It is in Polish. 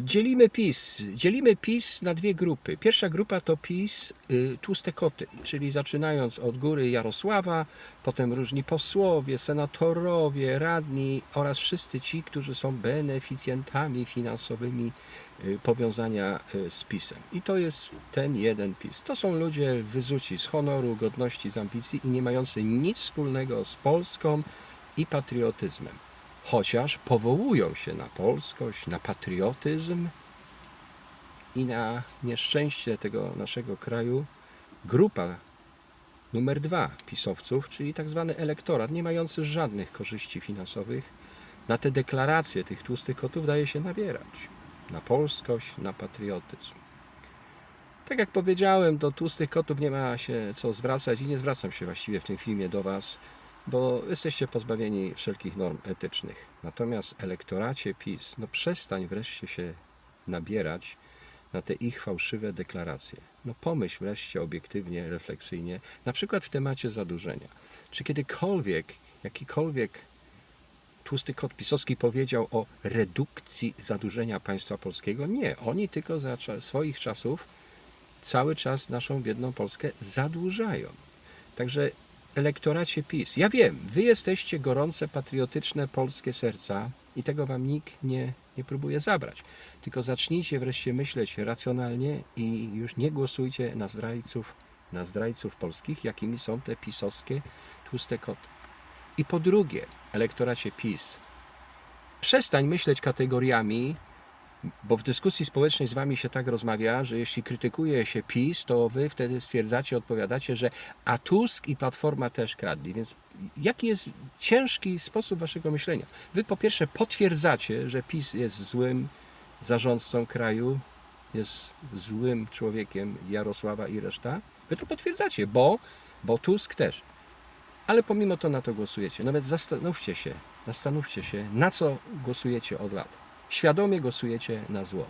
Dzielimy PiS. Dzielimy PiS na dwie grupy. Pierwsza grupa to PiS y, tłuste koty, czyli zaczynając od góry Jarosława, potem różni posłowie, senatorowie, radni oraz wszyscy ci, którzy są beneficjentami finansowymi y, powiązania y, z PiSem. I to jest ten jeden PiS. To są ludzie wyzuci z honoru, godności, z ambicji i nie mający nic wspólnego z Polską i patriotyzmem chociaż powołują się na polskość, na patriotyzm i na nieszczęście tego naszego kraju, grupa numer dwa pisowców, czyli tak zwany elektorat, nie mający żadnych korzyści finansowych, na te deklaracje tych tłustych kotów daje się nabierać. Na polskość, na patriotyzm. Tak jak powiedziałem, do tłustych kotów nie ma się co zwracać i nie zwracam się właściwie w tym filmie do Was, bo jesteście pozbawieni wszelkich norm etycznych. Natomiast elektoracie PiS, no przestań wreszcie się nabierać na te ich fałszywe deklaracje. No pomyśl wreszcie obiektywnie, refleksyjnie, na przykład w temacie zadłużenia. Czy kiedykolwiek, jakikolwiek tłusty kot pisowski powiedział o redukcji zadłużenia państwa polskiego? Nie, oni tylko za swoich czasów cały czas naszą biedną Polskę zadłużają. Także elektoracie PiS, ja wiem, wy jesteście gorące, patriotyczne polskie serca i tego wam nikt nie, nie próbuje zabrać. Tylko zacznijcie wreszcie myśleć racjonalnie i już nie głosujcie na zdrajców, na zdrajców polskich, jakimi są te pisowskie tłuste koty. I po drugie, elektoracie PiS, przestań myśleć kategoriami, bo w dyskusji społecznej z wami się tak rozmawia, że jeśli krytykuje się PiS, to wy wtedy stwierdzacie, odpowiadacie, że a Tusk i Platforma też kradli. Więc jaki jest ciężki sposób waszego myślenia? Wy po pierwsze potwierdzacie, że PiS jest złym zarządcą kraju, jest złym człowiekiem Jarosława i reszta. Wy to potwierdzacie, bo, bo Tusk też. Ale pomimo to na to głosujecie. Nawet zastanówcie się, zastanówcie się, na co głosujecie od lat. Świadomie głosujecie na zło.